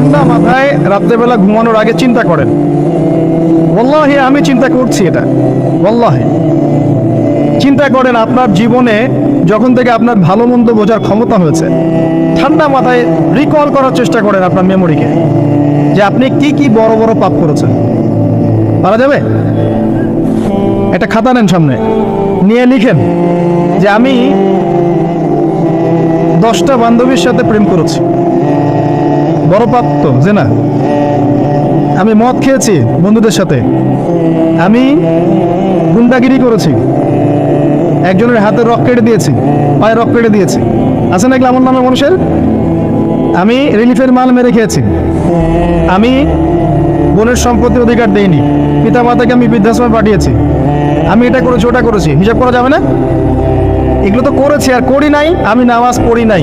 ঠান্ডা মাথায় রাত্রেবেলা ঘুমানোর আগে চিন্তা করেন। বল্লাহি আমি চিন্তা করছি এটা। বল্লাহি চিন্তা করেন আপনার জীবনে যখন থেকে আপনার ভালো মন্দ বোঝার ক্ষমতা হয়েছে, ঠান্ডা মাথায় রিকল করার চেষ্টা করেন আপনার মেমোরিকে যে আপনি কি কি বড় বড় পাপ করেছেন। পারা যাবে? একটা খাতা নেন সামনে। নিয়ে লিখেন যে আমি দশটা বান্ধবীর সাথে প্রেম করেছি। বড় পাপ যে না? আমি মদ খেয়েছি বন্ধুদের সাথে। আমি গুন্ডাগিরি করেছি। একজনের হাতে রক কেটে দিয়েছি, পায়ে রক কেটে দিয়েছি। আছে না এগুলো নামের মানুষের? আমি রিলিফের মাল মেরে খেয়েছি। আমি বোনের সম্পত্তির অধিকার দেইনি। পিতা মাতাকে আমি বৃদ্ধাশ্রমে পাঠিয়েছি। আমি এটা করেছি, ওটা করেছি। হিসাব করা যাবে না? এগুলো তো করেছি আর করি নাই, আমি নামাজ পড়ি নাই।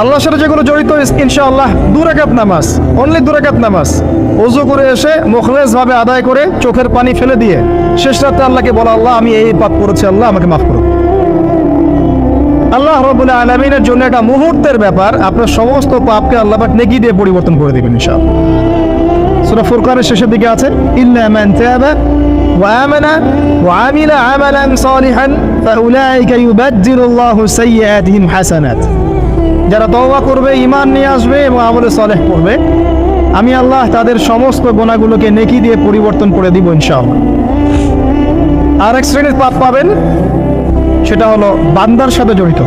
আল্লাহর সাথে যেগুলো জড়িত, ইনশাআল্লাহ দুরাকাত নামাজ অনলি দুরাকাত নামাজ। ওজু করে এসে মুখলেস ভাবে আদায় করে চোখের পানি ফেলে দিয়ে শেষ রাতে আল্লাহকে বলা, আল্লাহ, আমি এই পাপ করেছি, আল্লাহ আমাকে মাফ করুন। আল্লাহ রবুল্লাহ আলমিনের জন্য একটা মুহূর্তের ব্যাপার, আপনার সমস্ত পাপকে আল্লাহ পাক নেকি দিয়ে পরিবর্তন করে দেবেন, ইনশাআল্লাহ। সূরা ফুরকানের শেষের দিকে আছে, ইল্লা মান তাবা আমানা ওয়া আমিলা আমালান সালিহান, ফাউলাইকা ইউবাদদিলুল্লাহু সাইয়্যাতিহিম হাসানাত। যারা তওবা করবে ইমান নিয়ে আসবে এবং আমলে সালেহ করবে আমি আল্লাহ তাদের সমস্ত গোনাগুলোকে নেকি দিয়ে পরিবর্তন করে দিব ইনশাআল্লাহ। আর এক শ্রেণির পাপ পাবেন, সেটা হলো বান্দার সাথে জড়িত।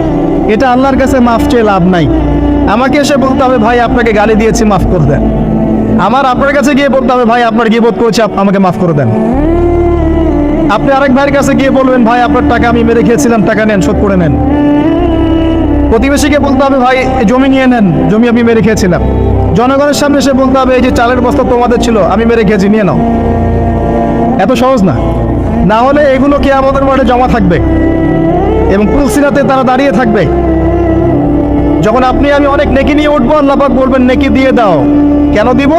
এটা আল্লাহর কাছে মাফ চেয়ে লাভ নাই। আমাকে এসে বলতে হবে, ভাই, আপনাকে গালি দিয়েছি, মাফ করে দেন। আমার আপনার কাছে গিয়ে বলতে হবে, ভাই, আপনার গিয়ে বোধ করেছি আমাকে মাফ করে দেন। আপনি আরেক ভাইয়ের কাছে গিয়ে বলবেন, ভাই, আপনার টাকা আমি মেরে খেয়েছিলাম, টাকা নেন, শোধ করে নেন। প্রতিবেশীকে বলতে হবে, ভাই জমি নিয়ে নেন, জমি আমি মেরে খেয়েছিলাম। জনগণের সামনে এসে বলতে হবে, এই যে চালের বস্তা তোমাদের ছিল, আমি মেরে খেয়েছি, নিয়ে নাও। এত সহজ না। না হলে এগুলো কে আমাদের মাঠে জমা থাকবে? এবং তুলসিরাতে তারা দাঁড়িয়ে থাকবে? যখন আপনি, আমি অনেক নেকি নিয়ে উঠবো, আল্লাহ পাক বলবেন, নেকি দিয়ে দাও। কেন দিব?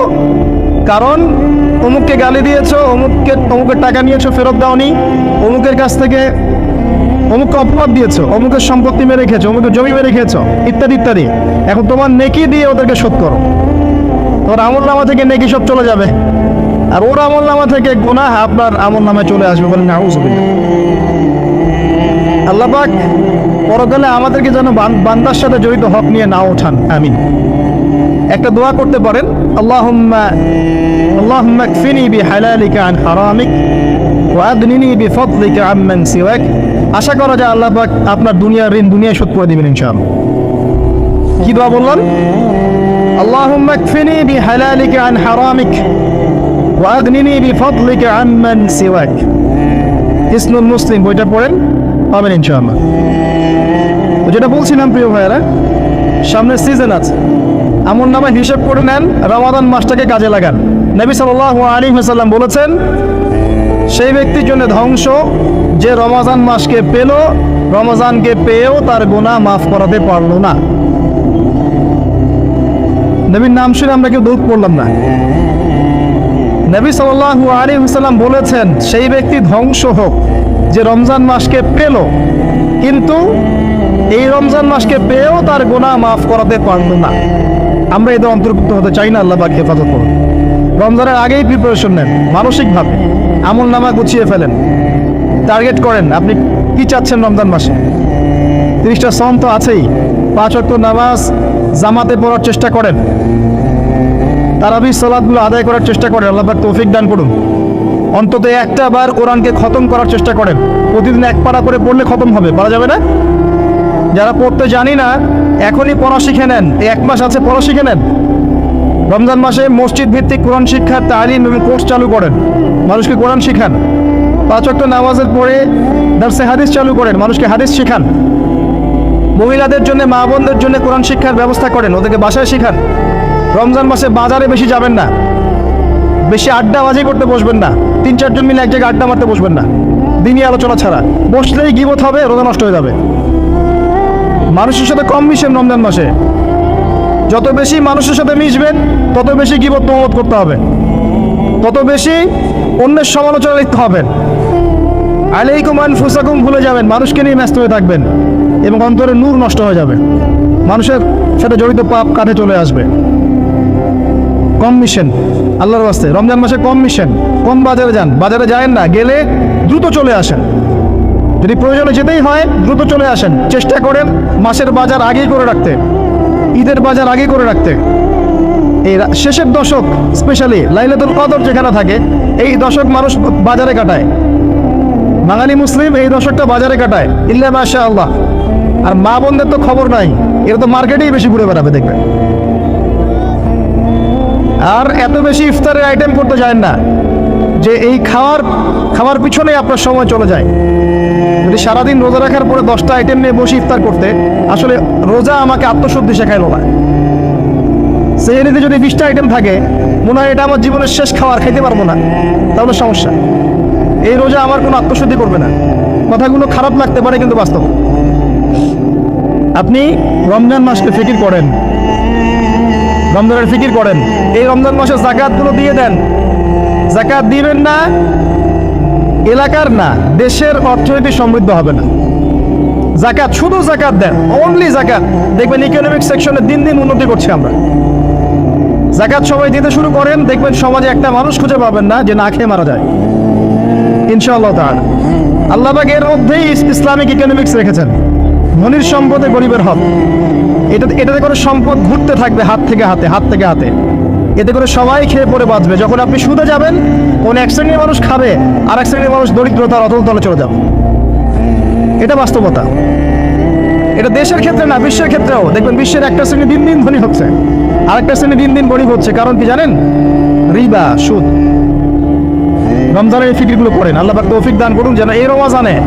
কারণ, অমুককে গালি দিয়েছ, অমুককে, অমুকের টাকা নিয়েছো, ফেরত দাওনি। অমুকের কাছ থেকে অমুককে অপবাদ দিয়েছ, অমুকের সম্পত্তি মেরে খেয়েছো, অমুকের জমি মেরে খেয়েছো, ইত্যাদি ইত্যাদি। এখন তোমার নেকি দিয়ে ওদেরকে শোধ করো। তোর আমল নামা থেকে নেকি সব চলে যাবে। আর ওর আমল নামা থেকে গুনাহ আপনার আমল নামে চলে আসবে বলে নাউজুবিল্লাহ। আল্লাহ পাক পরকালে আমাদেরকে যেন বান- বান্দার সাথে জড়িত হক নিয়ে না ওঠান। আমিন। একটা দোয়া করতে পারেন, আল্লাহুম্মা আল্লাহুম্মা কফিনি বিহালালিকা আন হারামিক ওয়া আগনিনি বিফদলিকা আম্মান সিওয়াক। আশা করা যায় আল্লাহ পাক আপনার দুনিয়ার ঋণ দুনিয়ায় শোধ করে দিবেন ইনশাআল্লাহ। কি দোয়া বললাম কফিনি বিহালালিকা আন হারামিক ওয়া আগনিনি বিফদলিকা আম্মান সিওয়াক। ইসনুল মুসলিম, বইটা পড়েন, পাবেন ইনশাআল্লাহ। তো যেটা বলছিলাম, প্রিয় ভাইয়েরা, সামনে সিজন আছে। আমন নামে হিসেব করে নেন, রমাদান মাসটাকে কাজে লাগান। নবী সাল্লাহ আলী হাসাল্লাম বলেছেন, সেই ব্যক্তির জন্য ধ্বংস যে রমাজান মাসকে পেল, রমজানকে পেয়েও তার গুনাহ মাফ করাতে পারল না। নবীর নাম শুনে আমরা কেউ দুধ পড়লাম না। নবী সাল্লাল্লাহু আলী বলেছেন, সেই ব্যক্তি ধ্বংস হোক, যে রমজান মাসকে পেল, কিন্তু এই রমজান মাসকে পেয়েও তার গোনা মাফ করাতে পারল না। আমরা এদের অন্তর্ভুক্ত হতে চাই না, আল্লাহ হেফাজত করুন। রমজানের আগেই প্রিপারেশন নেন, মানসিকভাবে। আমল নামা গুছিয়ে ফেলেন। টার্গেট করেন, আপনি কি চাচ্ছেন রমজান মাসে? তিরিশটা সম তো আছেই। পাঁচ অক্ট নামাজ জামাতে পড়ার চেষ্টা করেন। তারাবি সালাদগুলো আদায় করার চেষ্টা করেন, আল্লাহ তৌফিক দান করুন। অন্তত একটা বার কোরআনকে খতম করার চেষ্টা করেন। প্রতিদিন এক পাড়া করে পড়লে খতম হবে, পারা যাবে না? যারা পড়তে জানি না, এখনই পড়া শিখে নেন। এক মাস আছে, পড়া শিখে নেন। রমজান মাসে মসজিদ ভিত্তিক কোরআন শিক্ষার তালিম এবং কোর্স চালু করেন। মানুষকে কোরআন শিখান। পাঁচ ওয়াক্ত নামাজের পরে দার্সে হাদিস চালু করেন, মানুষকে হাদিস শিখান। মহিলাদের জন্য, মা বোনদের জন্য কোরআন শিক্ষার ব্যবস্থা করেন, ওদেরকে বাসায় শিখান। রমজান মাসে বাজারে বেশি যাবেন না। বেশি আড্ডাবাজি করতে বসবেন না। তিন, চারজন মিলে এক জায়গায় আড্ডা মারতে বসবেন না। দিনই আলোচনা ছাড়া। বসলেই গিবত হবে, রোজা নষ্ট হয়ে যাবে। মানুষের সাথে কম মিশেন রমজান মাসে। যত বেশি মানুষের সাথে মিশবেন, তত বেশি গিবত মহম্মত করতে হবে। তত বেশি অন্যের সমালোচনা লিখতে হবেন। আলাইকুম আনফুসাকুম, ভুলে যাবেন, মানুষকে নিয়ে ব্যস্ত হয়ে থাকবেন এবং অন্তরে নূর নষ্ট হয়ে যাবে। মানুষের সাথে জড়িত পাপ কাঁধে চলে আসবে। কম মিশন, আল্লাহর বাস্তে রমজান মাসে কম মিশন, কম বাজারে যান। বাজারে যায়েন না, গেলে দ্রুত চলে আসেন। যদি প্রয়োজনে যেতেই হয়, দ্রুত চলে আসেন। চেষ্টা করেন মাসের বাজার আগেই করে রাখতে, ঈদের বাজার আগে করে রাখতে। এই শেষের দশক স্পেশালি লাইলাতুল কদর যেখানে থাকে, এই দশক মানুষ বাজারে কাটায়। বাঙালি মুসলিম এই দশকটা বাজারে কাটায়। ইল্লা মাশা আল্লাহ আর মা বোনদের তো খবর নাই। এরা তো মার্কেটেই বেশি ঘুরে বেড়াবে, দেখবে। আর এত বেশি ইফতারের আইটেম করতে যায় না যে এই খাওয়ার খাওয়ার পিছনে আপনার সময় চলে যায়। যদি সারাদিন রোজা রাখার পরে দশটা আইটেম নিয়ে বসে ইফতার করতে, আসলে রোজা আমাকে আত্মশুদ্ধি শেখাইলো না সেহেরিতে যদি বিশটা আইটেম থাকে, মনে হয় এটা আমার জীবনের শেষ খাবার খাইতে পারব না। তাহলে সমস্যা। এই রোজা আমার কোনো আত্মশুদ্ধি করবে না। কথাগুলো খারাপ লাগতে পারে কিন্তু বাস্তব। আপনি রমজান মাসকে ফিকির করেন। রমজানের ফিকির করেন। এই রমজান মাসে জাকাতগুলো দিয়ে দেন। জাকাত দিবেন না, এলাকার না, দেশের অর্থনীতি সমৃদ্ধ হবে না। জাকাত, শুধু জাকাত দেন অনলি জাকাত। দেখবেন ইকোনমিক সেকশনে দিন দিন উন্নতি করছি আমরা। জাকাত সবাই দিতে শুরু করেন, দেখবেন সমাজে একটা মানুষ খুঁজে পাবেন না যে না খেয়ে মারা যায়। ইনশাআল্লাহ তার আল্লাহবাগ এর মধ্যেই ইসলামিক ইকোনমিক্স রেখেছেন। ধনির সম্পদে গরিবের হক। এটা এটাতে করে সম্পদ ঘুরতে থাকবে হাত থেকে হাতে, হাত থেকে হাতে। এতে করে সবাই খেয়ে পরে বাঁচবে। যখন আপনি সুদে যাবেন, কোন এক শ্রেণির মানুষ খাবে, আর এক শ্রেণির মানুষ দরিদ্রতার অতল তলে চলে যাবে। এটা বাস্তবতা। এটা দেশের ক্ষেত্রে না, বিশ্বের ক্ষেত্রেও। দেখবেন বিশ্বের একটা শ্রেণি দিন দিন ধনী হচ্ছে। আরেকটা শ্রেণি দিন দিন গরিব হচ্ছে। কারণ কি জানেন? রিবা, সুদ। রমজানের এই ফিকিরগুলো করেন। আল্লাহ পাক তৌফিক দান করুন যেন এই রমাজানে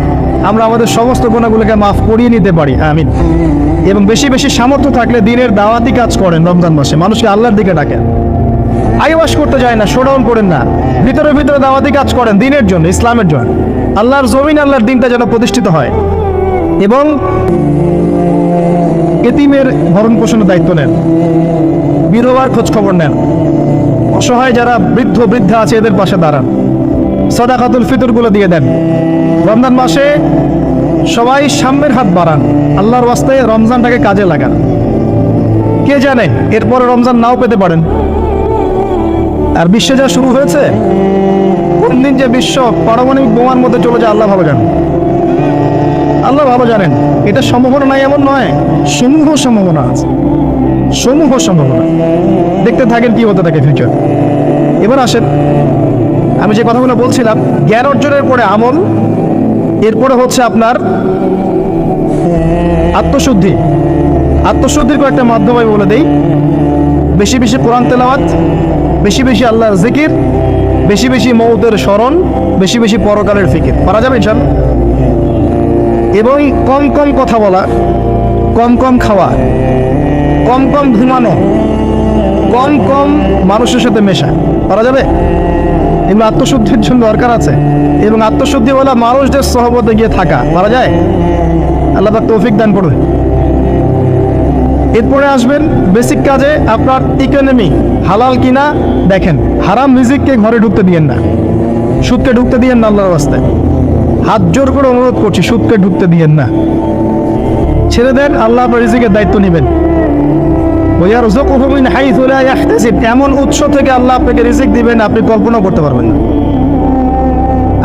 আমরা আমাদের সমস্ত গুণাগুলোকে মাফ করিয়ে নিতে পারি। আমিন। এবং বেশি বেশি সামর্থ্য থাকলে দিনের দাওয়াতি কাজ করেন রমজান মাসে। মানুষকে আল্লাহর দিকে ডাকেন। আইওয়াস করতে যায় না, শোডাউন করেন না। ভিতরে ভিতরে দাওয়াতি কাজ করেন দিনের জন্য, ইসলামের জন্য। আল্লাহর জমিন, আল্লাহর দিনটা যেন প্রতিষ্ঠিত হয়। এবং এতিমের ভরণ পোষণের দায়িত্ব নেন। বিধবার খোঁজ খবর নেন। অসহায় যারা বৃদ্ধ, বৃদ্ধা আছে, এদের পাশে দাঁড়ান। সদাকাতুল ফিতরগুলো দিয়ে দেন। রমজান মাসে সবাই সাম্যের হাত বাড়ান, আল্লাহর ওয়াস্তে রমজানটাকে কাজে লাগান। কে জানে, এরপরে রমজান নাও পেতে পারেন। আর বিশ্বে যা শুরু হয়েছে কোন দিন যে বিশ্ব পারমাণবিক বোমার মধ্যে চলে যায়, আল্লাহ ভালো জানেন। আল্লাহ ভালো জানেন, এটা সম্ভাবনা নাই, এমন নয়, সমূহ সম্ভাবনা আছে। সমূহ সম্ভাবনা। দেখতে থাকেন কি হতে থাকে ফিউচার এবার আসেন আমি যে কথাগুলো বলছিলাম, জ্ঞান অর্জনের পরে আমল, এরপরে হচ্ছে আপনার আত্মশুদ্ধি। আত্মশুদ্ধির কয়েকটা মাধ্যম আমি বলে দেই। বেশি বেশি কোরআন তেলাওয়াত, বেশি বেশি আল্লাহর জিকির, বেশি বেশি মৌতের স্মরণ, বেশি বেশি পরকালের ফিকির। পারা যাবে ইনশাল। এবং কম কম কথা বলা, কম কম খাওয়া, কম কম ঘুমানো, কম কম মানুষের সাথে মেশা। পারা যাবে? এগুলো আত্মশুদ্ধির জন্য দরকার আছে। এবং আত্মশুদ্ধিওয়ালা মানুষদের সহবতে গিয়ে থাকা। পারা যায়? আল্লাহ তৌফিক দান করবে এরপরে আসবেন বেসিক কাজে আপনার ইকোনমি হালাল কিনা দেখেন। হারাম রিজিককে ঘরে ঢুকতে দিয়েন না। সুদকে ঢুকতে দিয়েন না আল্লাহর রাস্তায়। হাত জোর করে অনুরোধ করছি, সুদকে ঢুকতে দিয়েন না। ছেড়ে দেন আল্লাহ আপনার রিজিকের দায়িত্ব নেবেন। এমন উৎস থেকে আল্লাহ আপনাকে রিজিক দিবেন, আপনি কল্পনা করতে পারবেন না।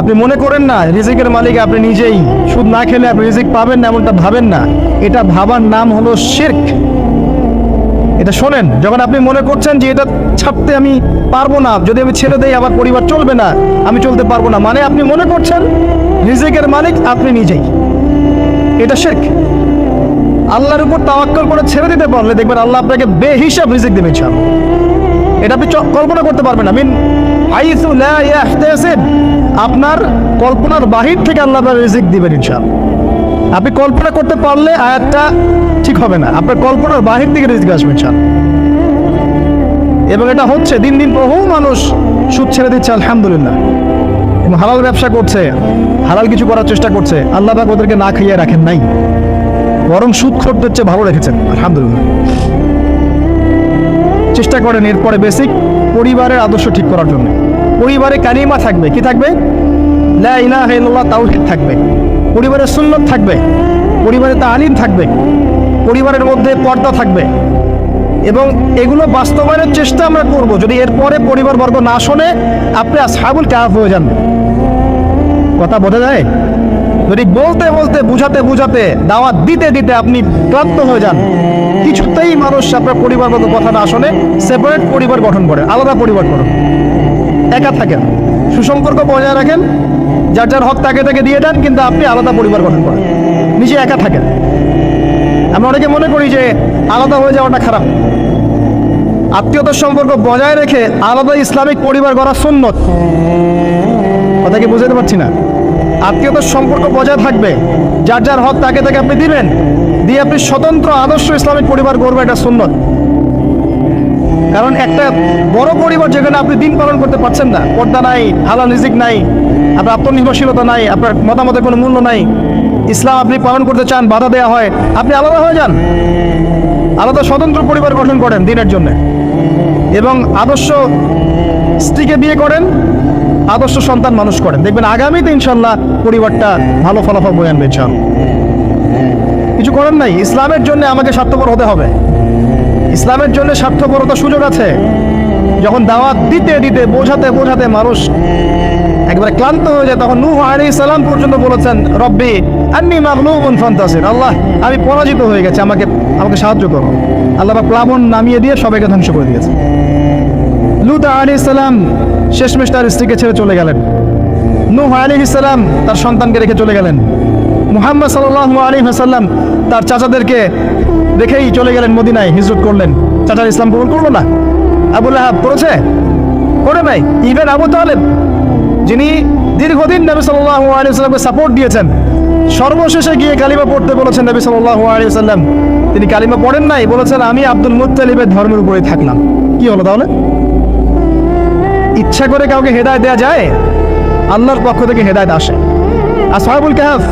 আপনি মনে করেন না, রিজিকের মালিক আপনি নিজেই। সুদ না খেলে আপনি রিজিক পাবেন না, এমনটা ভাবেন না। এটা ভাবার নাম হলো শিরক। এটা শোনেন, যখন আপনি মনে করছেন যে এটা ছাড়তে আমি পারব না, যদি আমি ছেড়ে দেই, আমার পরিবার চলবে না, আমি চলতে পারব না। মানে আপনি মনে করছেন, রিজিকের মালিক আপনি নিজেই। এটা শেখ আল্লাহর উপর তাওয়াক্কল করে ছেড়ে দিতে পারলে দেখবেন আল্লাহ আপনাকে বেহিসাব রিজিক দেবে ইনশাআল্লাহ। এটা আপনি কল্পনা করতে পারবেন না। মিন আপনার কল্পনার বাহির থেকে আল্লাহ আপনার রিজিক দিবেন ইনশাআল্লাহ। আপনি কল্পনা করতে পারলে আয়াতটা ঠিক হবে না। আপনার কল্পনার বাহির থেকে রিজিক আসবে ইনশাআল্লাহ। এবং এটা হচ্ছে দিন দিন বহু মানুষ সুদ ছেড়ে দিচ্ছে, আলহামদুলিল্লাহ। হালাল ব্যবসা করছে, হালাল কিছু করার চেষ্টা করছে। আল্লাহ পাক ওদেরকে না খাইয়ে রাখেন নাই। বরং সুদ খরদের চেয়ে ভালো রেখেছেন। আলহামদুলিল্লাহ। চেষ্টা করেন এরপরে বেসিক পরিবারের আদর্শ ঠিক করার জন্য। পরিবারে কালিমা থাকবে। কি থাকবে? লা থাকবে। পরিবারের সুন্নত থাকবে। পরিবারে তালিম থাকবে। পরিবারের মধ্যে পর্দা থাকবে। এবং এগুলো বাস্তবায়নের চেষ্টা আমরা করব। যদি এরপরে পরিবারবর্গ না শোনে, আপনি আসহাবুল কাহাফ হয়ে যান। কথা বোঝা যায়? যদি বলতে বলতে, বুঝাতে বুঝাতে দাওয়াত দিতে দিতে আপনি ক্লান্ত হয়ে যান, কিছুতেই মানুষ আপনার পরিবারগত কথা না শোনে সেপারেট পরিবার গঠন করে, আলাদা পরিবার করুন। একা থাকেন, সুসম্পর্ক বজায় রাখেন, যার যার হক তাকে তাকে দিয়ে দেন, কিন্তু আপনি আলাদা পরিবার গঠন করেন। নিজে একা থাকেন। আমরা অনেকে মনে করি যে আলাদা হয়ে যাওয়াটা খারাপ। আত্মীয়তার সম্পর্ক বজায় রেখে আলাদা ইসলামিক পরিবার গড়া সুন্নত। কথা কি বুঝতে পারছি না? আত্মীয়তার সম্পর্ক বজায় থাকবে। যার যার হক, তাকে তাকে আপনি দিবেন। দিয়ে আপনি স্বতন্ত্র আদর্শ ইসলামিক পরিবার গড়বে, এটা সুন্নত। কারণ একটা বড় পরিবার যেখানে আপনি দিন পালন করতে পারছেন না, পর্দা নাই, হালাল রিজিক নাই, আপনার আত্মনির্ভরশীলতা নাই, আপনার মতামতের কোনো মূল্য নাই, ইসলাম আপনি পালন করতে চান, বাধা দেওয়া হয়, আপনি আলাদা হয়ে যান। আলাদা স্বতন্ত্র পরিবার গঠন করেন দিনের জন্য। এবং আদর্শ স্ত্রীকে বিয়ে করেন আদর্শ সন্তান মানুষ করেন। দেখবেন আগামীতে ইনশাল্লাহ পরিবারটা ভালো ফলাফল বয়ে আনবে ইনশাল্লাহ। কিছু করেন নাই, ইসলামের জন্য আমাকে স্বার্থপর হতে হবে। ইসলামের জন্য স্বার্থপরতার সুযোগ আছে। যখন দাওয়াত দিতে দিতে, বোঝাতে বোঝাতে মানুষ একবারে ক্লান্ত হয়ে যায়, তখন নূহ আলাইহিস সালাম পর্যন্ত বলেছেন, রব্বি আন্নি মাগলুবুন ফান্তাসির। আল্লাহ, আমি পরাজিত হয়ে গেছি, আমাকে আমাকে সাহায্য করো। আল্লাহ প্লাবন নামিয়ে দিয়ে সবাইকে ধ্বংস করে দিয়েছে লুত আলাইহিস সালাম শেষমেশ তার স্ত্রীকে ছেড়ে চলে গেলেন। নূহ আলাইহিস সালাম তার সন্তানকে রেখে চলে গেলেন। মুহাম্মদ সাল্লাল্লাহু আলাইহি ওয়াসাল্লাম তার চাচাদেরকে রেখেই চলে গেলেন মদিনায় হিজরত করলেন। চাচার ইসলাম কবুল করল না। আবুল আহাব করেছে করে নাই। ইভেন আবু তালেব, যিনি দীর্ঘদিন নবী সাল্লাল্লাহু আলাইহি ওয়াসাল্লামকে সাপোর্ট দিয়েছেন, সর্বশেষে গিয়ে কালিমা পড়তে বলেছেন নবী সাল্লাল্লাহু আলাইহি ওয়াসাল্লাম। তিনি কালিমা পড়েন নাই, বলেছেন, আমি আব্দুল মুত্তালিবের ধর্মের উপরে থাকলাম। কি হলো তাহলে? ইচ্ছা করে কাউকে হেদায় দেওয়া যায়? আল্লাহর পক্ষ থেকে হেদায়ত আসে। আর সাহেবুল কাহাফ,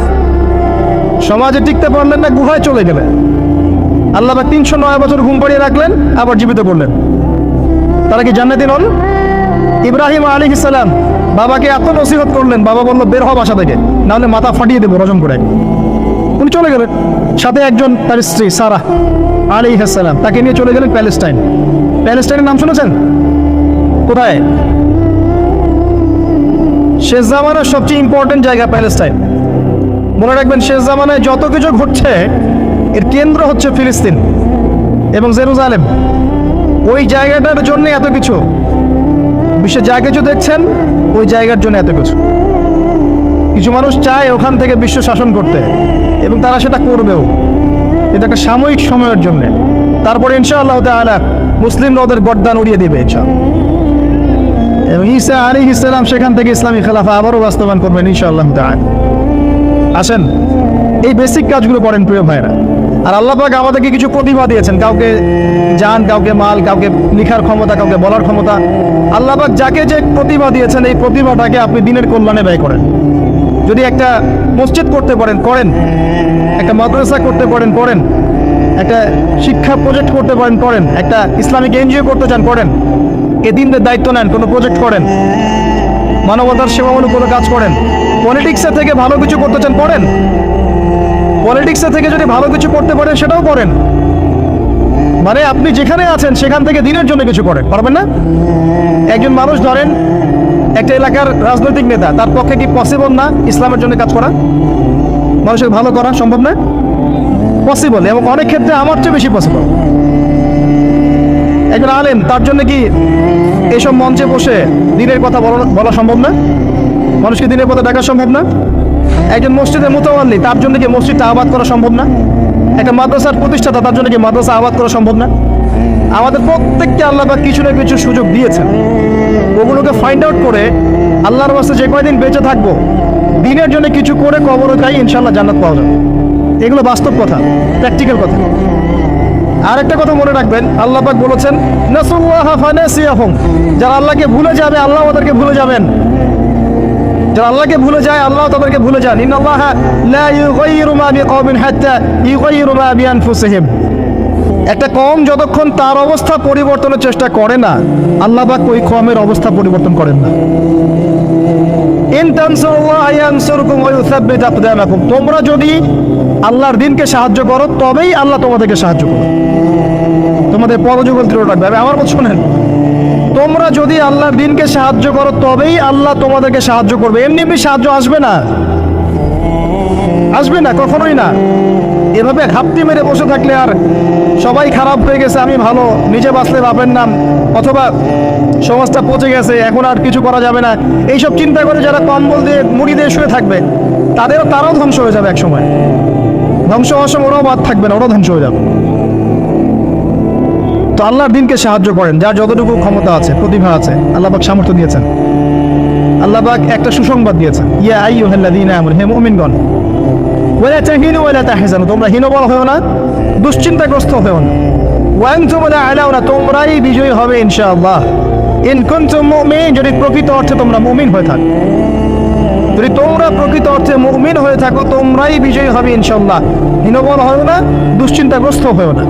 সমাজে টিকতে পারলেন না, গুহায় চলে গেলেন। আল্লাহ পাক তিনশো নয় বছর ঘুম পাড়িয়ে রাখলেন, আবার জীবিত করলেন। তারা কি জান্নাতি নন? ইব্রাহিম আলী ইসালাম বাবাকে এত নসিহত করলেন, বাবা বলল, বের হ বাসা থেকে, নাহলে মাথা ফাটিয়ে দেবো রজম করে। উনি চলে গেলেন। সাথে একজন, তার স্ত্রী সারা আলী ইসালাম তাকে নিয়ে চলে গেলেন প্যালেস্টাইন। প্যালেস্টাইনের নাম শুনেছেন? কোথায়? শেষ জামানার সবচেয়ে ইম্পর্টেন্ট জায়গা প্যালেস্টাইন। মনে রাখবেন, শেষ জামানায় যত কিছু ঘটছে, এর কেন্দ্র হচ্ছে ফিলিস্তিন এবং জেরুজালেম। ওই জায়গাটার জন্য এত কিছু। বিশ্বে যা কিছু দেখছেন, ওই জায়গার জন্য এত কিছু। কিছু মানুষ চায় ওখান থেকে বিশ্ব শাসন করতে এবং তারা সেটা করবেও। এটা একটা সাময়িক সময়ের জন্য। তারপরে ইনশাআল্লাহ তাআলা মুসলিমরা ওদের গর্দান উড়িয়ে দিবে, ইনশাআল্লাহ। এবং ঈসা আলী ইসলাম সেখান থেকে ইসলামী খেলাফা আবারও বাস্তবায়ন করবেন ইনশাআল্লাহ তাআলা। আসেন, এই বেসিক কাজগুলো করেন প্রিয় ভাইরা আর আল্লাহ পাক আমাদেরকে কিছু প্রতিভা দিয়েছেন, কাউকে জান কাউকে মাল, কাউকে লিখার ক্ষমতা, কাউকে বলার ক্ষমতা। আল্লাহ পাক যাকে যে প্রতিভা দিয়েছেন, এই প্রতিভাটাকে আপনি দিনের কল্যাণে ব্যয় করেন। যদি একটা মসজিদ করতে পারেন, করেন। একটা মাদ্রাসা করতে পারেন, করেন। একটা শিক্ষা প্রজেক্ট করতে পারেন, করেন। একটা ইসলামিক এনজিও করতে চান, করেন। এদিনদের দায়িত্ব নেন, কোনো প্রজেক্ট করেন? মানবতার সেবামূলক কোনো কাজ করেন? পলিটিক্সের থেকে ভালো কিছু করতে চান, করেন? পলিটিক্সের থেকে যদি ভালো কিছু করতে পারেন, সেটাও করেন। মানে আপনি যেখানে আছেন, সেখান থেকে দিনের জন্য কিছু করেন, পারবেন না? একজন মানুষ ধরেন, একটা এলাকার রাজনৈতিক নেতা, তার পক্ষে কি পসিবল না ইসলামের জন্য কাজ করা? মানুষের ভালো করা সম্ভব না? পসিবল এবং অনেক ক্ষেত্রে আমার চেয়ে বেশি পসিবল একজন আলেম, তার জন্য কি এসব মঞ্চে বসে দিনের কথা বলা সম্ভব না? মানুষকে দিনের কথা ডাকা সম্ভব না? একজন মসজিদের মোতাবাল্লি তার জন্য কি মসজিদটা আবাদ করা সম্ভব না? একটা মাদ্রাসার প্রতিষ্ঠাতা, তার জন্য কি মাদ্রাসা আবাদ করা সম্ভব না? আমাদের প্রত্যেককে আল্লাহ বা কিছু না কিছু সুযোগ দিয়েছেন। ওগুলোকে ফাইন্ড আউট করে আল্লাহর বাস্তে যে কয়দিন বেঁচে থাকব, দিনের জন্য কিছু করে কবর খাই ইনশাল্লাহ জান্নাত পাওয়া যাবে। এগুলো বাস্তব কথা প্র্যাকটিক্যাল কথা। আর একটা কথা মনে রাখবেন, আল্লাহ পাক বলেছেন, নাসুল্লাহ ফানাসিয়াহুম যারা আল্লাহকে ভুলে যাবে, আল্লাহ ওদেরকে ভুলে যাবেন। যারা আল্লাহকে ভুলে যায়, আল্লাহ তাদেরকে ভুলে যান। ইন্নাল্লাহ লা ইউগাইয়িরু মা বিকওমিন হাত্তা ইউগাইয়িরু মা বিআনফুসিহিম। একটা কম যতক্ষণ তার অবস্থা পরিবর্তনের চেষ্টা করে না, আল্লাহ পাক ওই কমের অবস্থা পরিবর্তন করেন না। ইন তানসুরুল্লাহ ইয়ানসুরকুম ওয়া ইউসাব্বিত আকদামাকুম। তোমরা যদি আল্লাহর দিনকে সাহায্য করো, তবেই আল্লাহ তোমাদেরকে সাহায্য করবে। তোমাদের পদযুগল দৃঢ় রাখবে। আমি আমার কথা শোনেন। তোমরা যদি আল্লাহর দিনকে সাহায্য করো, তবেই আল্লাহ তোমাদেরকে সাহায্য করবে। এমনি এমনি সাহায্য আসবে না। আসবে না, কখনোই না। এভাবে ঘাপটি মেরে বসে থাকলে আর সবাই খারাপ হয়ে গেছে, আমি ভালো। নিজে বাঁচলে বাপের নাম। অথবা সমাজটা পচে গেছে, এখন আর কিছু করা যাবে না। এইসব চিন্তা করে যারা কম্বল দিয়ে, মুড়ি দিয়ে শুয়ে থাকবে, তাদেরও তারাও ধ্বংস হয়ে যাবে একসময়। ধ্বংস হওয়ার সময় ওরাও বাদ থাকবে না, ওরাও ধ্বংস হয়ে যাবে। তো আল্লাহর দিনকে সাহায্য করেন, যার যতটুকু ক্ষমতা আছে, প্রতিভা আছে, আল্লাহ পাক সামর্থ্য দিয়েছেন। আল্লাহ পাক একটা সুসংবাদ দিয়েছেন, ইয়া আইয়ুহাল্লাযীনা আমানু, হে মুমিনগণ, ওয়ালা তাহিনু ওয়ালা তাহজানু, তোমরা হীনবল হও না, দুশ্চিন্তাগ্রস্ত হও না। ওয়া আনতুম লা আলাউনা তোমরাই বিজয়ী হবে ইনশাআল্লাহ। ইন কুনতুম মুমিন, যদি প্রকৃত অর্থে তোমরা মুমিন হয়ে থাকো। যদি তোমরা প্রকৃত অর্থে মুমিন হয়ে থাকো, তোমরাই বিজয়ী হবে ইনশাল্লাহ হীনবল হও না, দুশ্চিন্তাগ্রস্ত হও না।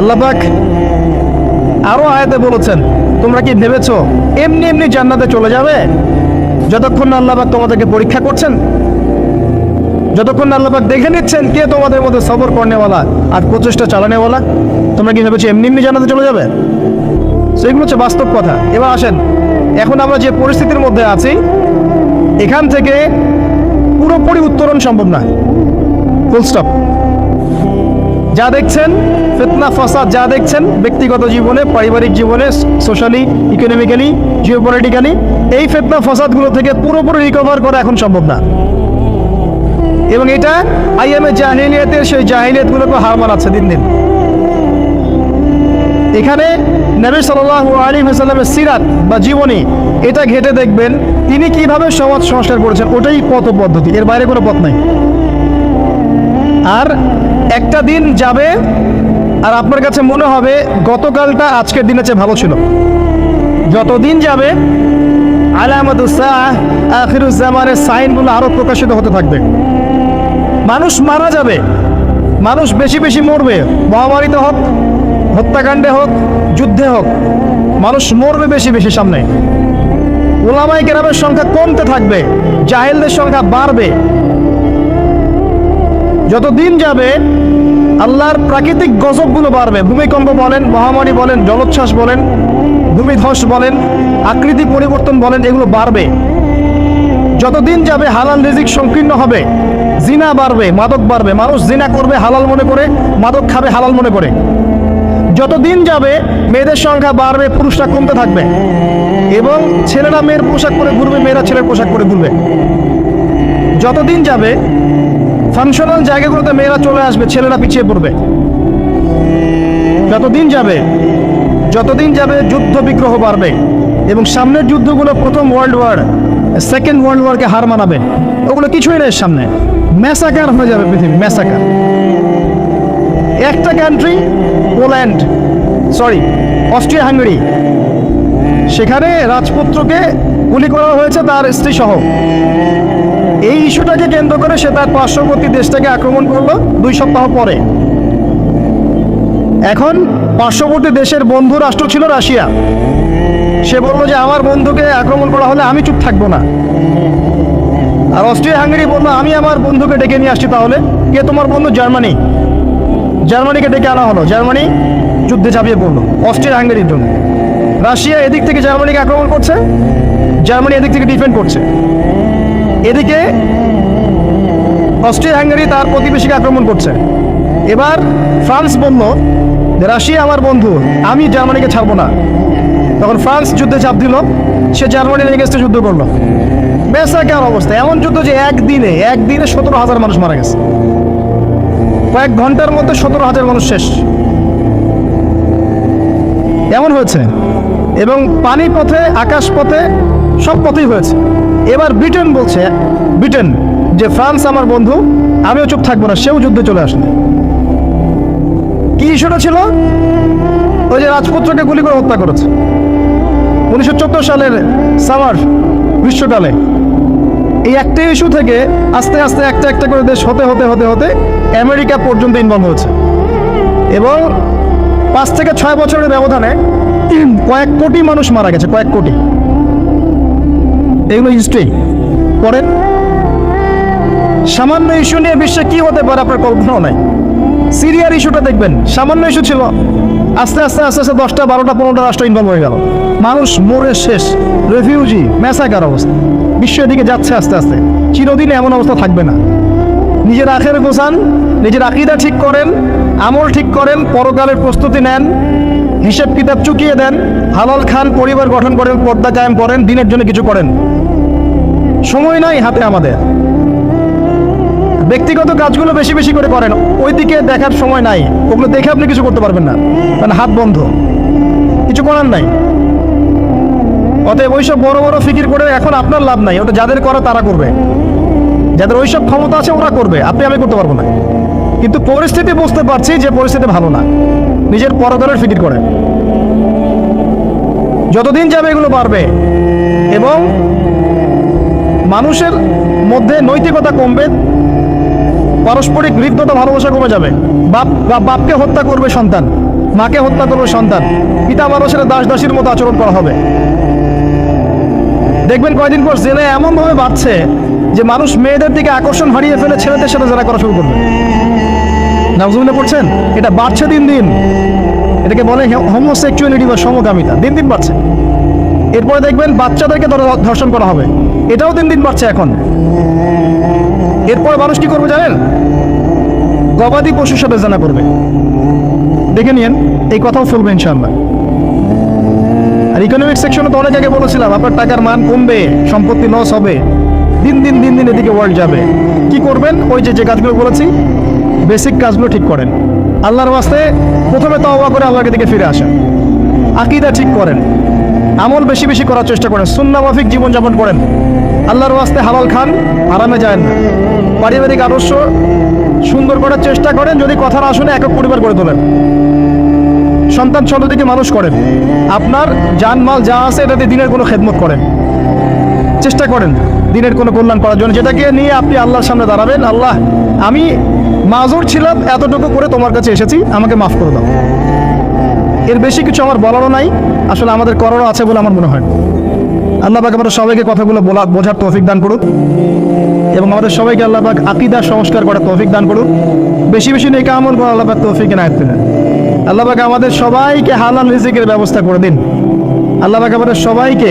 আল্লাহ পাক আরও আয়াতে বলেছেন, তোমরা কি ভেবেছো, এমনি এমনি জান্নাতে চলে যাবে? যতক্ষণ না তোমাদেরকে পরীক্ষা করছেন, যতক্ষণ না দেখে নিচ্ছেন কে তোমাদের মধ্যে সবর করনেওয়ালা আর প্রচেষ্টা চালানেওয়ালা, তোমরা কি ভেবেছো এমনি এমনি জান্নাতে চলে যাবে? সেগুলো হচ্ছে বাস্তব কথা। এবার আসেন, এখন আমরা যে পরিস্থিতির মধ্যে আছি এখান থেকে পুরোপুরি উত্তরণ সম্ভব নয়। ফুল স্টপ যা দেখছেন, ফিতনা, ফসাদ যা দেখছেন, ব্যক্তিগত জীবনে, পারিবারিক জীবনে সোশ্যালি ইকোনমিক্যালি জিও পলিটিক্যালি এই ফিতনা, ফসাদগুলো থেকে পুরোপুরি রিকভার করা এখন সম্ভব না। এবং এটা আইএমএ জাহিলিয়াতের সেই জাহিলিয়াতগুলোকে হার মানাচ্ছে দিন দিন। এখানে নবী সাল্লাল্লাহু আলী হাসাল্লামের সিরাত বা জীবনী, এটা ঘেটে দেখবেন তিনি কীভাবে সমাজ সংস্কার করেছেন, ওটাই পথ পদ্ধতি এর বাইরে কোনো পথ নাই। আর একটা দিন যাবে, আর আপনার কাছে মনে হবে গতকালটা আজকের দিনের চেয়ে ভালো ছিল। যত দিন যাবে আলামতুসাহিরুজ্জামানের সাইনগুলো আরও প্রকাশিত হতে থাকবে। মানুষ মারা যাবে, মানুষ বেশি বেশি মরবে মহামারীতে হোক হত্যাকাণ্ডে হোক, যুদ্ধে হোক, মানুষ মরবে বেশি বেশি সামনে। ওলামাই কেরামের সংখ্যা কমতে থাকবে, জাহেলদের সংখ্যা বাড়বে। যত দিন যাবে, আল্লাহর প্রাকৃতিক গজবগুলো বাড়বে। ভূমিকম্প বলেন, মহামারী বলেন, জলোচ্ছ্বাস বলেন ভূমিধস বলেন, আকৃতি পরিবর্তন বলেন, এগুলো বাড়বে। যতদিন যাবে, হালাল রিজিক সংকীর্ণ হবে, জিনা বাড়বে, মাদক বাড়বে। মানুষ জিনা করবে হালাল মনে করে, মাদক খাবে হালাল মনে করে। যতদিন যাবে, মেয়েদের সংখ্যা বাড়বে, পুরুষরা কমতে থাকবে। এবং ছেলেরা মেয়ের পোশাক পরে ঘুরবে, মেয়েরা ছেলের পোশাক পরে ঘুরবে। যতদিন যাবে ফাংশনাল জায়গাগুলোতে মেয়েরা চলে আসবে, ছেলেরা পিছিয়ে পড়বে। যতদিন যাবে যতদিন যাবে যুদ্ধ বিগ্রহ বাড়বে এবং সামনের যুদ্ধগুলো প্রথম ওয়ার্ল্ড ওয়ার সেকেন্ড ওয়ার্ল্ড ওয়ারকে হার মানাবে। ওগুলো কিছুই নেই সামনে। ম্যাসাকার হয়ে যাবে পৃথিবী ম্যাসাকার একটা country Poland sorry Austria Hungary সেখানে রাজপুত্রকে গুলি করা হয়েছে তার স্ত্রী সহ এই ইস্যুটাকে কেন্দ্র করে সে তার পার্শ্ববর্তী দেশটাকে আক্রমণ করল দুই সপ্তাহ পরে। এখন পার্শ্ববর্তী দেশের বন্ধু রাষ্ট্র ছিল রাশিয়া। সে বলল যে, আমার বন্ধুকে আক্রমণ করা হলে আমি চুপ থাকব না। আর অস্ট্রিয়া হাঙ্গেরি বলল, আমি আমার বন্ধুকে ডেকে নিয়ে আসছি তাহলে। কে তোমার বন্ধু? জার্মানি। জার্মানিকে ডেকে আনা হলো। জার্মানি যুদ্ধে ঝাঁপিয়ে পড়ল অস্ট্রিয়া হাঙ্গেরির জন্য। রাশিয়া এদিক থেকে জার্মানিকে আক্রমণ করছে, জার্মানি এদিক থেকে ডিফেন্ড করছে। এদিকে অস্ট্রিয়া হাঙ্গেরি তার প্রতিবেশীকে আক্রমণ করছে। এবার ফ্রান্স বলল, রাশিয়া আমার বন্ধু, আমি জার্মানিকে ছাড়বো না। তখন ফ্রান্স যুদ্ধে চাপ দিল, সে জার্মানির এগেস্টে যুদ্ধ করল। বেসাকার অবস্থা, এমন যুদ্ধ যে একদিনে একদিনে সতেরো হাজার মানুষ মারা গেছে। কয়েক ঘণ্টার মধ্যে সতেরো হাজার মানুষ শেষ। এমন হয়েছে। এবং পানি পথে আকাশ পথে সব পথেই হয়েছে। এবার ব্রিটেন বলছে, ব্রিটেন, যে ফ্রান্স আমার বন্ধু, আমিও চুপ থাকব না, সেও যুদ্ধে চলে আসলো কি ইস্যুটা ছিল? ওই যে রাজপুত্রকে গুলি করে হত্যা করেছে। উনিশশো চোদ্দ সালের সামার গ্রীষ্মকালে এই একটা ইস্যু থেকে আস্তে আস্তে একটা একটা করে দেশ হতে হতে হতে হতে আমেরিকা পর্যন্ত ইনভলভ হয়েছে। এবং পাঁচ থেকে ছয় বছরের ব্যবধানে কয়েক কোটি মানুষ মারা গেছে, কয়েক কোটি। এগুলো হিস্ট্রি পরেন সামান্য ইস্যু নিয়ে বিশ্বে কি হতে পারে আপনার কল্পনাও নাই। সিরিয়ার ইস্যুটা দেখবেন, সামান্য ইস্যু ছিল। আস্তে আস্তে আস্তে আস্তে দশটা, বারোটা, পনেরোটা রাষ্ট্র ইনভলভ হয়ে গেল। মানুষ মরে শেষ রেফিউজি ম্যাসাকার অবস্থা। বিশ্ব এদিকে যাচ্ছে আস্তে আস্তে। চিরদিনে এমন অবস্থা থাকবে না। নিজের আখের গোছান, নিজের আকিদা ঠিক করেন, আমল ঠিক করেন, পরকালের প্রস্তুতি নেন, হিসেব কিতাব চুকিয়ে দেন, হালাল খান পরিবার গঠন করেন, পর্দা কায়েম করেন, দিনের জন্য কিছু করেন। সময় নাই হাতে আমাদের। ব্যক্তিগত কাজগুলো বেশি বেশি করে করেন ওই দিকে দেখার সময় নাই, ওগুলো দেখে আপনি কিছু করতে পারবেন না, কারণ হাত বন্ধ। কিছু করার নাই। অতএব ওইসব বড় বড় ফিকির করে এখন আপনার লাভ নাই, ওটা যাদের করা তারা করবে। যাদের ওইসব ক্ষমতা আছে ওরা করবে, আপনি আমি করতে পারব না। কিন্তু পরিস্থিতি বুঝতে পারছি যে পরিস্থিতি ভালো না। নিজের পরকালের ফিকির করেন। যতদিন যাবে এগুলো বাড়বে। এবং মানুষের মধ্যে নৈতিকতা কমবে, পারস্পরিক হৃদ্যতা, ভালোবাসা কমে যাবে। বাপ বাপকে হত্যা করবে সন্তান, মাকে হত্যা করবে সন্তান, পিতা মানুষের দাস দাসীর মতো আচরণ করা হবে। দেখবেন কয়দিন পর জেনে এমনভাবে বাড়ছে যে মানুষ মেয়েদের দিকে আকর্ষণ হারিয়ে ফেলে ছেলেদের সাথে যারা করা শুরু করবে নাজুমিনে পড়ছেন? এটা বাড়ছে দিন দিন। এটাকে বলে হোমোসেক্সুয়ালিটি বা সমকামিতা। দিন দিন বাড়ছে। এরপরে দেখবেন বাচ্চাদেরকে ধর্ষণ করা হবে। এটাও দিন দিন বাড়ছে এখন। এরপরে মানুষ কি করবে জানেন? গবাদি পশুর সাথে জানা করবে। দেখে নিয়েন, এই কথাও ফেলবে ইনশাআল্লাহ। আর ইকোনমিক সেকশনে তো অনেক আগে বলেছিলাম, আপনার টাকার মান কমবে, সম্পত্তি লস হবে। দিন দিন দিন দিন এদিকে ওয়ার্ল্ড যাবে। কি করবেন? ওই যে যে কাজগুলো বলেছি বেসিক কাজগুলো ঠিক করেন। আল্লাহর ওয়াস্তে প্রথমে তওবা করে আল্লাহকে দিকে ফিরে আসেন। আকিদা ঠিক করেন। আমল বেশি বেশি করার চেষ্টা করেন। সুন্না মাফিক জীবনযাপন করেন। আল্লাহর ওয়াস্তে হালাল খান আরামে যায় না। পারিবারিক আদর্শ সুন্দর করার চেষ্টা করেন, যদি কথা না শুনে একক পরিবার করে তোলেন। সন্তান থেকে মানুষ করেন। আপনার জানমাল যা আছে, এটাতে দিনের কোনো খেদমত করেন। চেষ্টা করেন। দিনের কোনো কল্যাণ করার জন্য। যেটাকে নিয়ে আপনি আল্লাহর সামনে দাঁড়াবেন, আল্লাহ, আমি মাজুর ছিলাম, এতটুকু করে তোমার কাছে এসেছি, আমাকে মাফ করে দাও। এর বেশি কিছু আমার বলারও নাই, আসলে আমাদের করারও আছে বলে আমার মনে হয়। আল্লাহ পাক আমাদের সবাইকে কথাগুলো বলা, বোঝার তৌফিক দান করুক। এবং আমাদের সবাইকে আল্লাহ পাক আকিদা সংস্কার করার তৌফিক দান করুক। বেশি বেশি নেই আমল করা আল্লাহ পাক তৌফিক এনায়ত দেন আল্লাহ পাক আমাদের সবাইকে হালাল রিজিকের ব্যবস্থা করে দিন। আল্লাহ পাক আমাদের সবাইকে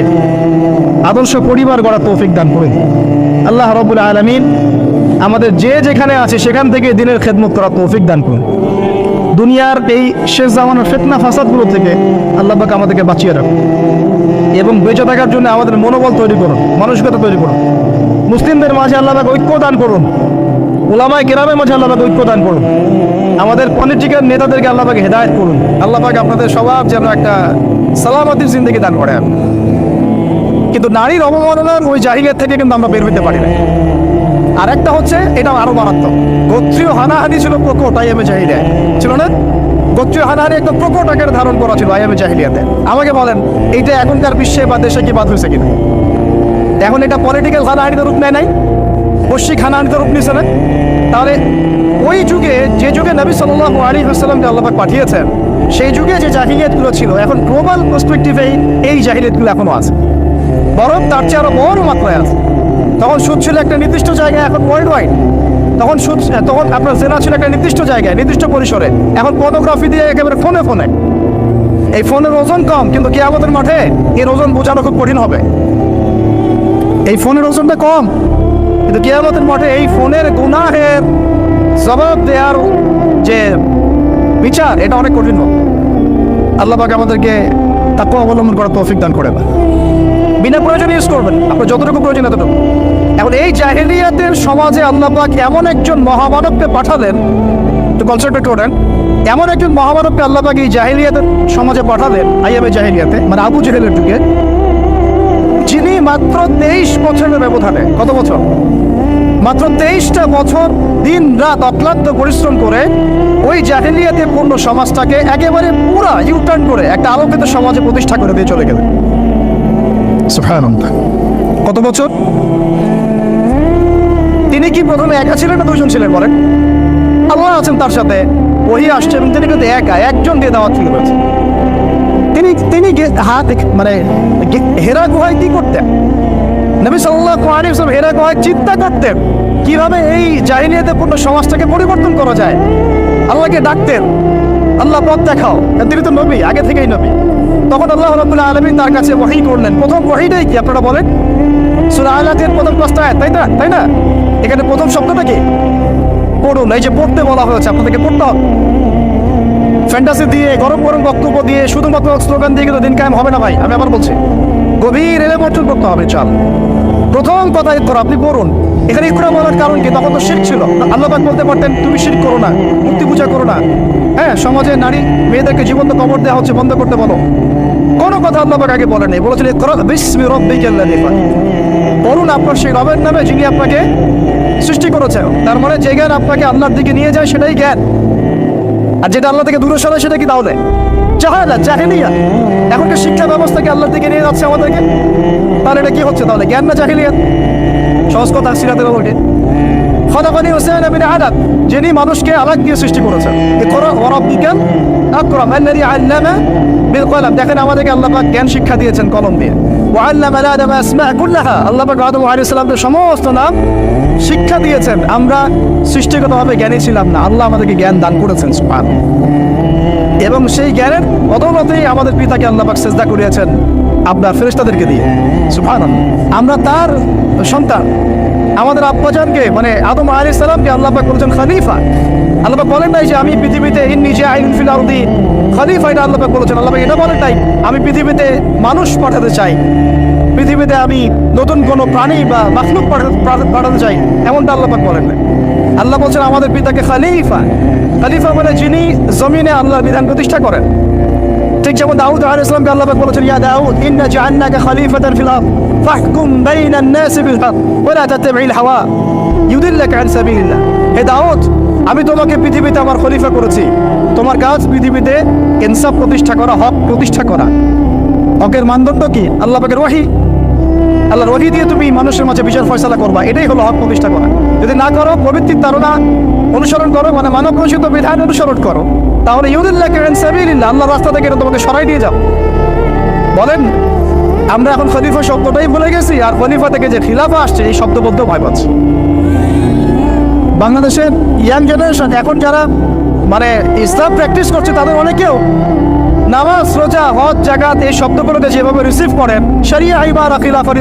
আদর্শ পরিবার গড়ার তৌফিক দান করুন। আল্লাহ রবুল আলমিন আমাদের যে যেখানে আছে সেখান থেকে দিনের খেদমত করার তৌফিক দান করুন। দুনিয়ার এই শেষ জামানোর ফেতনা ফাসাদগুলো থেকে আল্লাহ পাক আমাদেরকে বাঁচিয়ে রাখুন। এবং বেঁচে থাকার জন্য আমাদের মনোবল তৈরি করুন, মানসিকতা তৈরি করুন। মুসলিমদের মাঝে আল্লাহ পাক ঐক্য দান করুন। ওলামায় কেরামের মাঝে আল্লাহ পাক ঐক্য দান করুন। আমাদের পলিটিক্যাল নেতাদেরকে আল্লাহ পাক হেদায়ত করুন। আল্লাহ পাক আপনাদের সবার যেন একটা সালামতির জিন্দগি দান করেন কিন্তু নারীর অবমাননার ওই জাহিলিয়াত থেকে কিন্তু আমরা বের হতে পারি না আর একটা হচ্ছে, এটা আরও মারাত্মক। গোত্রীয় হানাহানি ছিল প্রকট আইএমএ জাহিলিয়ায়। ছিল না? গোত্রীয় হানাহানি একদম প্রকট আকারে ধারণ করা ছিল আইএমএ জাহিলিয়াতে। আমাকে বলেন, এইটা এখনকার বিশ্বে বা দেশে কি বাদ হয়েছে কিনা? এখন এটা পলিটিক্যাল হানাহানিতে রূপ নেয় নাই? বৈশ্বিক হানাহানিতে রূপ নিছে না? তাহলে ওই যুগে, যে যুগে নবী সাল্লাল্লাহু আলাইহি ওয়াসাল্লামকে আল্লাহ পাঠিয়েছেন, সেই যুগে যে জাহিলিয়াতগুলো ছিল, এখন গ্লোবাল পার্সপেক্টিভে এই জাহিলিয়াতগুলো এখনও আছে। বরং তার চেয়ে আরও বড় মাত্রায় আছে। তখন সুদ ছিল একটা নির্দিষ্ট জায়গায়, এখন ওয়ার্ল্ড ওয়াইড তখন সুদ তখন আপনার জেনা ছিল একটা নির্দিষ্ট জায়গায়, নির্দিষ্ট পরিসরে। এখন ফটোগ্রাফি দিয়ে একেবারে ফোনে ফোনে। এই ফোনের ওজন কম, কিন্তু কেয়ামতের মাঠে এর ওজন বোঝানো খুব কঠিন হবে। এই ফোনের ওজনটা কম, কিন্তু কে কেয়ামতের মাঠে এই ফোনের গুনাহের জবাব দেওয়ার যে বিচার, এটা অনেক কঠিন হবে। আল্লাহ আমাদেরকে তাকে অবলম্বন করার তৌফিক দান করে বিনা প্রয়োজনে ইউজ করবেন। আপনার যতটুকু প্রয়োজন এতটুকু। এখন এই জাহেলিয়াতের সমাজে আল্লাহ পাক এমন একজন মহামানবকে পাঠালেন একটু কনসেন্ট্রেট করেন এমন একজন মহামানবকে আল্লাহ পাক এই জাহেলিয়াতের সমাজে পাঠালেন আইয়ামে জাহেলিয়াতে মানে আবু জেহেলের যুগে। যিনি মাত্র তেইশ বছরের ব্যবধানে, কত বছর? মাত্র তেইশটা বছর দিন রাত অক্লান্ত পরিশ্রম করে ওই জাহেলিয়াতে পূর্ণ সমাজটাকে একেবারে পুরা ইউটার্ন করে একটা আলোকিত সমাজে প্রতিষ্ঠা করে দিয়ে চলে গেলেন। সুবহানাল্লাহ। কত বছর? তিনি কি প্রথমে একা ছিলেন না দুজন ছিলেন বলেন? আল্লাহ আছেন তার সাথে। ওই আসছে এবং তিনি কিন্তু একা, একজন দিয়ে দাওয়াত শুরু করেছেন। তিনি তিনি হাত মানে হেরা গুহায় কি করতেন? নবী সাল্লাল্লাহু আলাইহি ওয়াসাল্লাম হেরা গুহায় চিন্তা করতেন, কীভাবে এই জাহিলিয়াতে পূর্ণ সমাজটাকে পরিবর্তন করা যায়? আল্লাহকে ডাকতেন, আল্লাহ পথ দেখাও। তিনি তো নবী, আগে থেকেই নবী। তখন আল্লাহ রাব্বুল আলামিন তার কাছে ওহী করলেন। প্রথম ওহীটাই কি? আপনারা বলেন। সূরা আলাতের প্রথম পাঁচটা তাই না? তাই না? এখানে প্রথম শব্দটা কি? পড়ুন। এই যে পড়তে বলা হয়েছে, আপনাদেরকে পড়তে হবে। ফ্যান্টাসি দিয়ে, গরম গরম বক্তব্য দিয়ে, শুধুমাত্র স্লোগান দিয়ে কিন্তু দিন কায়েম হবে না ভাই। আমি আবার বলছি, গভীর এলে অর্জন করতে হবে, চাল। প্রথম কথা ইকরা আপনি পড়ুন। এখানে ইকরা বলার কারণ কি? তখন তো শির ছিল। আল্লাহ পাক বলতে পারতেন, তুমি শির করো না, মূর্তি পূজা করো না। হ্যাঁ সমাজে নারী, মেয়েদেরকে জীবন্ত কবর দেওয়া হচ্ছে, বন্ধ করতে বলো। কোনো কথা আল্লাহ পাক আগে বলেনি বলেছিল বিসমি রাব্বিকাল্লাযী খালাক পড়ুন আপনার সেই রবের নামে যিনি আপনাকে সৃষ্টি করেছে তার মানে যে জ্ঞান আপনাকে আল্লাহর দিকে নিয়ে যায় সেটাই জ্ঞান। আর যেটা আল্লাহ থেকে দূরে সরায় সেটা কি তাহলে? জাহালা জাহিলিয়া। এখনকার শিক্ষা ব্যবস্থাকে আল্লাহর দিকে নিয়ে যাচ্ছে আমাদেরকে? তাহলে এটা কি হচ্ছে তাহলে? জ্ঞান না জাহিলিয়া সহজ কথা, সিরাতের ওঠে খদাকানি হোসেন আবিন আদাত যিনি মানুষকে আলাগ দিয়ে সৃষ্টি করেছেন। রাব্বিকাল আকরাম আল্লাযী আল্লামা বিল কলম। দেখেন আমাদেরকে আল্লাহ জ্ঞান শিক্ষা দিয়েছেন কলম দিয়ে। ওয়া আল্লামা আদম আসমা কুল্লাহা। আল্লাহ পাক আদম আলাইহিস সালামকে সমস্ত নাম শিক্ষা দিয়েছেন। আমরা সৃষ্টিগতভাবে জ্ঞানী ছিলাম না। আল্লাহ আমাদেরকে জ্ঞান দান করেছেন সুবহান এবং সেই জ্ঞানের বদৌলতেই আমাদের পিতাকে আল্লাহ পাক সেজদা করিয়েছেন আপনার ফেরেশতাদেরকে দিয়ে। সুবহান আমরা তার সন্তান। আমাদের আব্বাজানকে মানে আদম আলি সালামকে আল্লাহ পাক বলেছেন খলিফা। আল্লাপাক বলেন নাই যে আমি পৃথিবীতে ইন্নি আইন ফিল আরদি। খালিফা এটা আল্লাহ পাক বলেছেন। আল্লাপাক এটা বলেন নাই, আমি পৃথিবীতে মানুষ পাঠাতে চাই। পৃথিবীতে আমি নতুন কোনো প্রাণী বা মাখলুক পাঠাতে চাই, এমনটা আল্লাহ পাক বলেন নাই। আল্লাহ বলছেন আমাদের পিতাকে খালিফা। খালিফা মানে যিনি জমিনে আল্লাহর বিধান প্রতিষ্ঠা করেন। যেমন দাউদ আলাইহিস সালামকে আল্লাহ পাক বলেছেন ইয়া দাউদ ইন্না জাআলনাকা খলিফাতান ফিল আরদ ফাহকুম বাইনান নাসি বিল হক ওয়া লা তাত্তাবি'ল হাওয়া ইউদিল্লাকা আন সাবিলিল্লাহ হে দাউদ আমি তোমাকে পৃথিবীতে আমার খলিফা করেছি। তোমার কাজ পৃথিবীতে ইনসাফ প্রতিষ্ঠা করা, হক প্রতিষ্ঠা করা। হকের মানদণ্ড কি? আল্লাহ পাকের ওয়াহি। আল্লাহর ওহি দিয়ে তুমি মানুষের মাঝে বিচার ফয়সালা করবা। এটাই হলো হক প্রতিষ্ঠা করা। যদি না করো, প্রবৃত্তির ধারণা অনুসরণ করো মানে মানব রচিত বিধান অনুসরণ করো। তাহলে ইউদুল্লাহ সাবিলিল্লাহ আল্লাহর রাস্তা থেকে তোমাকে সরাই নিয়ে যাও বলেন, আমরা এখন খলিফা শব্দটাই ভুলে গেছি, আর খলিফা থেকে যে খিলাফা আসছে, এই শব্দ বলতেও ভয় পাচ্ছি। বাংলাদেশের ইয়াং জেনারেশন, এখন যারা মানে ইসলাম প্র্যাকটিস করছে, তাদের অনেকেও নামাজ, রোজা, হজ, জাকাত, এই শব্দগুলোকে যেভাবে রিসিভ করেন, শরিয়া ইবার খিলাফা